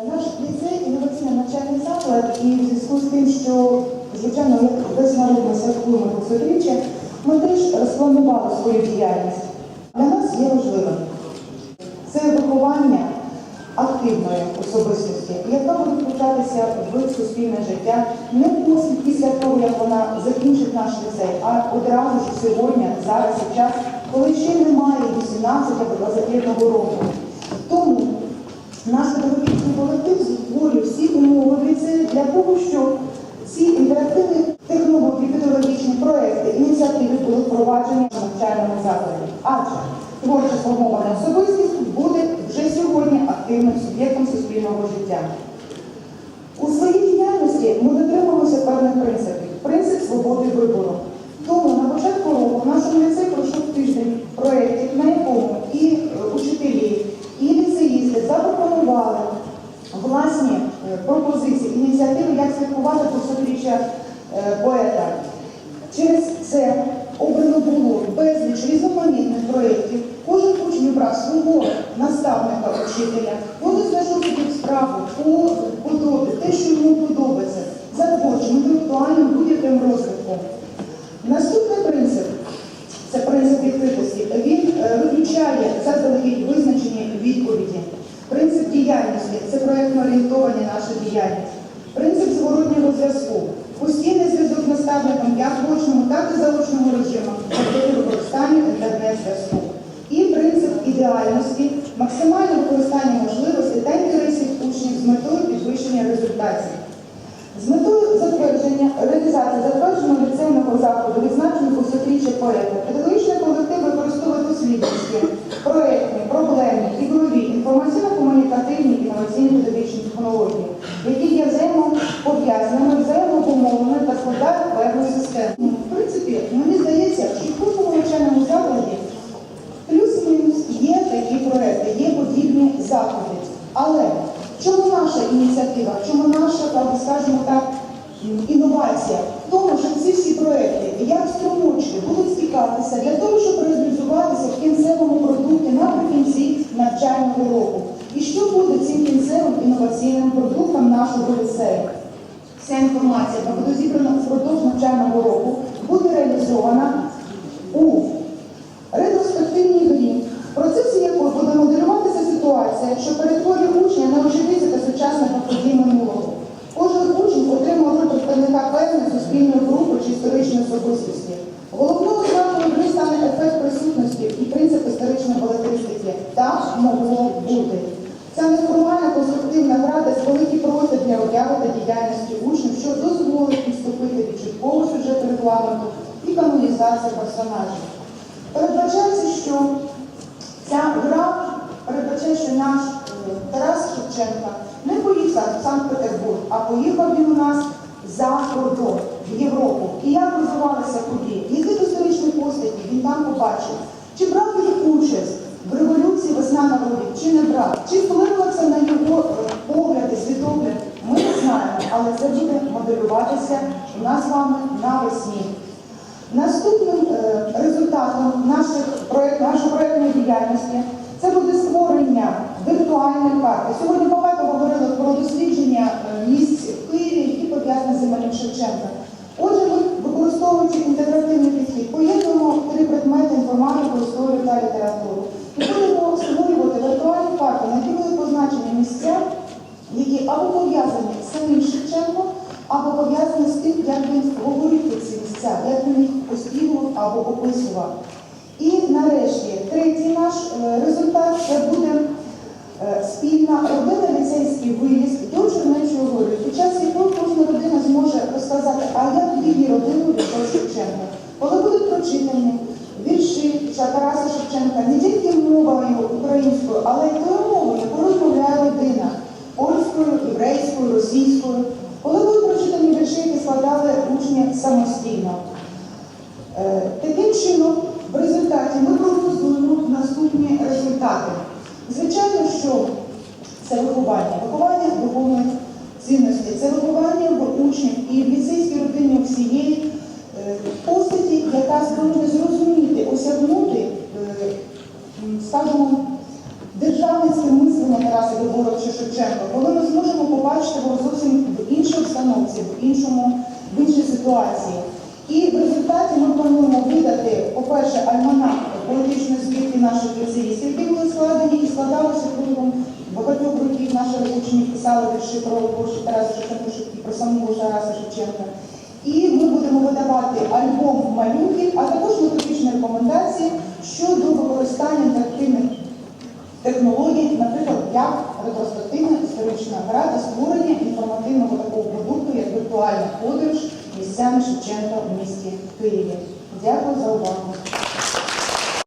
Наш ліцей інноваційний навчальний заклад, і в зв'язку з тим, що звичайно як весь народ ми святкуємо 200-річчя, ми теж розпланували свою діяльність. Для нас є важливим це виховання активної особистості, яка буде включатися в суспільне життя не після- того, як вона закінчить наш ліцей, а одразу ж сьогодні, зараз і час, коли ще немає 18 або 21 року. Тому наш педагогічний колектив створює всі умови для того, щоб ці інтерактивні технології, педагогічні проекти, ініціативи були впроваджені в навчальному закладі. Адже творча сформована особистість буде вже сьогодні активним суб'єктом суспільного життя. У своїй діяльності ми дотримуємося певних принципів. Принцип свободи вибору. Тому на початку року в нашому ліцеї пройшов тиждень проєктів, на якому і е, учителі, і ліцеїсти запропонували власні е, пропозиції, ініціативи, як святкувати 200-річчя е, поета. Через це обрано було безліч різноманітних проєктів. Кожен учень брав свого наставника, учителя, кожен знайшов собі справу орієнтовані наша діяльність. Принцип зворотнього зв'язку. Постійний зв'язок з наставником як в очному, так і заочному режимах, завдяки використанню інтернет-зв'язку. І принцип ідеальності, максимальне використання можливостей та інтересів учнів з метою підвищення результатів. З метою затвердження, реалізації затвердженого ліцейного заходу відзначеного 200-річчя поета, педагогічний колектив використовує дослідницькі, проєктні, проблемні, ігрові, інформаційно-комунікативні, інноваційні педагогічні технології, які є взаємопов'язаними, взаємопомовними та складають певну систему. В принципі, мені здається, що в кожному навчальному закладі Плюс-мінус є такі проекти, є подібні заходи. Але в чому наша ініціатива, в чому наша, так скажімо так, інновація? В тому, що ці всі проекти, як струмочки, будуть стікатися для того, щоб реалізуватися в кінцевому продукті наприкінці навчального року. І що буде цим кінцевим інноваційним продуктом нашого ліцею? Вся інформація, яка буде зібрана впродовж навчального року, буде реалізована суспільної групи чи історичної особистості. Головною ознакою гри стане ефект присутності і принцип історичної балетристики. Так могло бути. Ця неформальна конструктивна гра дасть великий простір для обяви та діяльності учнів, що дозволить відступити від чіткого сюжету регламенту і канонізації персонажів. Передбачається, що ця гра передбачає, що наш е, Тарас Шевченка не поїхав в Санкт-Петербург, а поїхав він у нас за кордон, в Європу. І як розвивалися події, яких історичних постаті побачив, чи брав він участь в революції весна народів, чи не брав, чи вплинуло це на його е, погляди, світогляд, ми не знаємо, але це буде моделюватися у нас з вами навесні. Наступним е, результатом наших нашої проєктної діяльності це буде створення віртуальної карти. Сьогодні багато говорили про дослідження е, місць в Києві, які пов'язані з іменем Шевченка. Отже, ми, використовуючи інтегративний підхід, поєднуємо три предмети інформатику, історію та літературу. І будемо створювати віртуальні карти, на які будуть позначені місця, які або пов'язані з самим Шевченком, або пов'язані з тим, як він говорив про ці місця, як він їх оспівував або описував. І нарешті третій наш е, результат це буде е, спільна родина ліцейський виїзд до Чернечої гори, під час якого кожна родина зможе розказати, а як її родину Віктора Шевченка. Коли будуть прочитані вірші Тараса Шевченка не тільки мовою українською, але й тою мовою, яку розмовляє родина польською, єврейською, російською. Коли будуть прочитані вірші, які складали самостійно. Е, Таким чином, в результаті ми прогнозуємо наступні результати. Звичайно, що це виховання, виховання духовних цінностей, це виховання в учнів і в ліцейській родині всієї е, постаті, яка спроможна зрозуміти, осягнути, е, скажімо, державницьке мислення Тараса Григорова чи Шевченка, коли ми зможемо побачити його зовсім в іншій обстановці, в іншому, ситуації. І в результаті ми плануємо видати, по-перше, альманах політичної збірки наших есеїстів, які були складені і складалися протягом багатьох років наших учнів писали вірші про Божі Тараса Шевченка і про самого Тараса Шевченка. І ми будемо видавати альбом малюнків, а також методичні рекомендації щодо використання інтерактивних технологій, наприклад, як ретроспективна історична гра та створення інформативного такого продукту, як віртуальна подорож місцями Шевченка в місті Києві. Дякую за увагу.